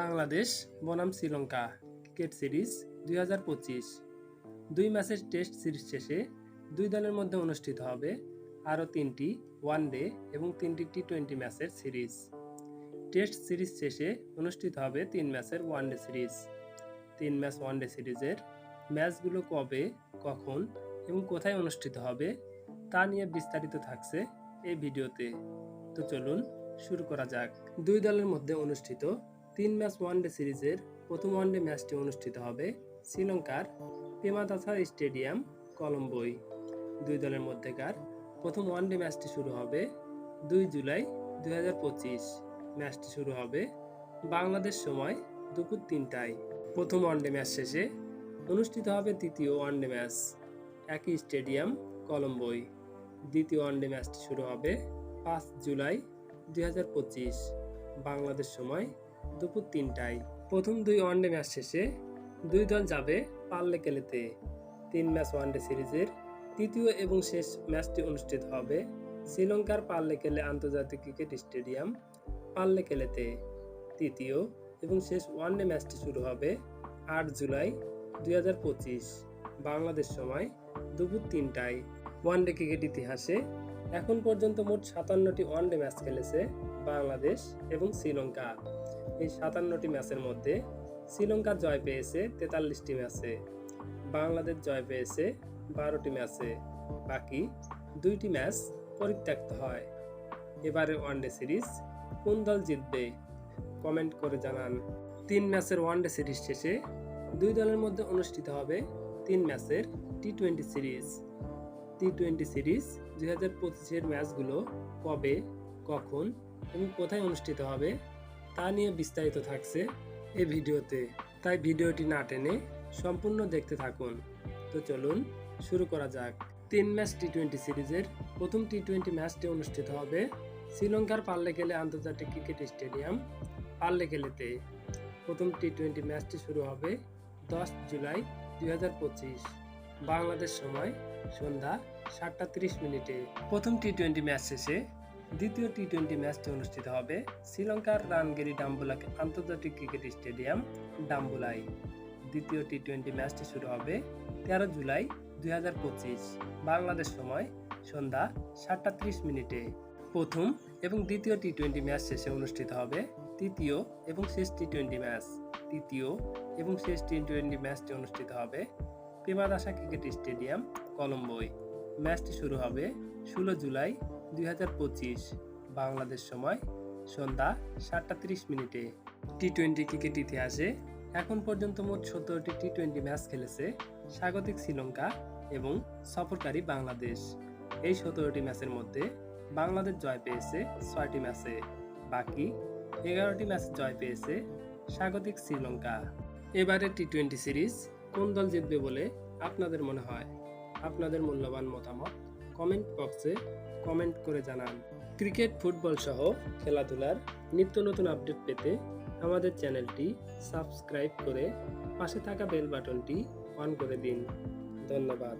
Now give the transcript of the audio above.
বাংলাদেশ, বনাম Sri Lanka, cricket series দুই দুই ম্যাচের টেস্ট সিরিজ শেষে দুই দলের মধ্যে অনুষ্ঠিত হবে আরও তিনটি ওয়ানডে এবং তিনটি টি টোয়েন্টি ম্যাচের সিরিজ। টেস্ট সিরিজ শেষে অনুষ্ঠিত হবে তিন ম্যাচের ওয়ানডে সিরিজ। তিন ম্যাচ ওয়ানডে সিরিজের ম্যাচগুলো কবে, কখন এবং কোথায় অনুষ্ঠিত হবে তা নিয়ে বিস্তারিত থাকছে এই ভিডিওতে। তো চলুন শুরু করা যাক। দুই দলের মধ্যে অনুষ্ঠিত তিন ম্যাচ ওয়ানডে সিরিজের প্রথম ওয়ানডে ম্যাচটি অনুষ্ঠিত হবে শ্রীলঙ্কার পেমাদাসা স্টেডিয়াম কলম্বোই দুই দলের মধ্যেকার প্রথম ওয়ানডে ম্যাচটি শুরু হবে দুই জুলাই দু হাজার পঁচিশ। ম্যাচটি শুরু হবে বাংলাদেশ সময় দুপুর তিনটায়। প্রথম ওয়ানডে ম্যাচ শেষে অনুষ্ঠিত হবে তৃতীয় ওয়ানডে ম্যাচ, একই স্টেডিয়াম কলম্বোই দ্বিতীয় ওয়ানডে ম্যাচটি শুরু হবে পাঁচ জুলাই দুই হাজার পঁচিশ। বাংলাদেশ সময় দুপুর তিনটায়। প্রথম দুই ওয়ানডে ম্যাচ শেষে দুই দল যাবে পাল্লে কেলেতে। তিন ম্যাচ ওয়ানডে সিরিজের তৃতীয় এবং শেষ ম্যাচটি অনুষ্ঠিত হবে শ্রীলঙ্কার পাল্লে কেলে আন্তর্জাতিক ক্রিকেট স্টেডিয়াম পাল্লে কেলেতে। তৃতীয় এবং শেষ ওয়ানডে ম্যাচটি শুরু হবে আট জুলাই দুই হাজার পঁচিশ, বাংলাদেশ সময় দুপুর তিনটায়। ওয়ানডে ক্রিকেট ইতিহাসে এখন পর্যন্ত মোট সাতান্নটি ওয়ানডে ম্যাচ খেলেছে বাংলাদেশ এবং শ্রীলঙ্কা। এই সাতান্নটি ম্যাচের মধ্যে শ্রীলঙ্কা জয় পেয়েছে তেতাল্লিশটি ম্যাচে, বাংলাদেশ জয় পেয়েছে বারোটি ম্যাচে, বাকি দুইটি ম্যাচ পরিত্যক্ত হয়। এবারে ওয়ানডে সিরিজ, কোন দল জিতবে কমেন্ট করে জানান। তিন ম্যাচের ওয়ানডে সিরিজ শেষে দুই দলের মধ্যে অনুষ্ঠিত হবে তিন ম্যাচের T twenty series. T twenty series দুই হাজার পঁচিশের ম্যাচগুলো কবে, কখন এবং কোথায় অনুষ্ঠিত হবে তা নিয়ে বিস্তারিত থাকছে এই ভিডিওতে। তাই ভিডিওটি না টেনে সম্পূর্ণ দেখতে থাকুন। তো চলুন শুরু করা যাক। তিন ম্যাচ টি টোয়েন্টি সিরিজের প্রথম টি টোয়েন্টি ম্যাচটি অনুষ্ঠিত হবে শ্রীলঙ্কার পাল্লেকেলে আন্তর্জাতিক ক্রিকেট স্টেডিয়াম পাল্লেকেলেতে। প্রথম টি টোয়েন্টি ম্যাচটি শুরু হবে দশ জুলাই দু হাজার পঁচিশ বাংলাদেশ সময় সন্ধ্যা সাতটা তিরিশ মিনিটে। প্রথম টি টোয়েন্টি ম্যাচ শেষে দ্বিতীয় টি টোয়েন্টি ম্যাচটি অনুষ্ঠিত হবে শ্রীলঙ্কার রানগিরি ডাম্বুলা আন্তর্জাতিক ক্রিকেট স্টেডিয়াম ডাম্বুলাই। দ্বিতীয় টি টোয়েন্টি ম্যাচটি শুরু হবে তেরো জুলাই দুই হাজার পঁচিশ, বাংলাদেশ সময় সন্ধ্যা সাতটা মিনিটে। প্রথম এবং দ্বিতীয় টি টোয়েন্টি ম্যাচ শেষে অনুষ্ঠিত হবে তৃতীয় এবং শেষ টি টোয়েন্টি ম্যাচ। তৃতীয় এবং শেষ টি টোয়েন্টি ম্যাচটি অনুষ্ঠিত হবে পেমাদাসা ক্রিকেট স্টেডিয়াম কলম্বোয়। ম্যাচটি শুরু হবে ষোলো জুলাই দুই হাজার পঁচিশ, বাংলাদেশ সময় সন্ধ্যা সাতটা তিরিশ মিনিটে। টি টোয়েন্টি ক্রিকেট ইতিহাসে এখন পর্যন্ত মোট সত্তরটি টি টোয়েন্টি ম্যাচ খেলেছে স্বাগতিক শ্রীলঙ্কা এবং সফরকারী বাংলাদেশ। এই সতেরোটি ম্যাচের মধ্যে বাংলাদেশ জয় পেয়েছে ছয়টি ম্যাচে, বাকি এগারোটি ম্যাচ জয় পেয়েছে স্বাগতিক শ্রীলঙ্কা। এবারে টি টোয়েন্টি সিরিজ কোন দল জিতবে বলে আপনাদের মনে হয়? আপনাদের মূল্যবান মতামত কমেন্ট বক্সে কমেন্ট করে জানান। ক্রিকেট ফুটবল সহ খেলাধুলার নিত্য নতুন আপডেট পেতে আমাদের চ্যানেলটি সাবস্ক্রাইব করে পাশে থাকা বেল বাটনটি অন করে দিন। ধন্যবাদ।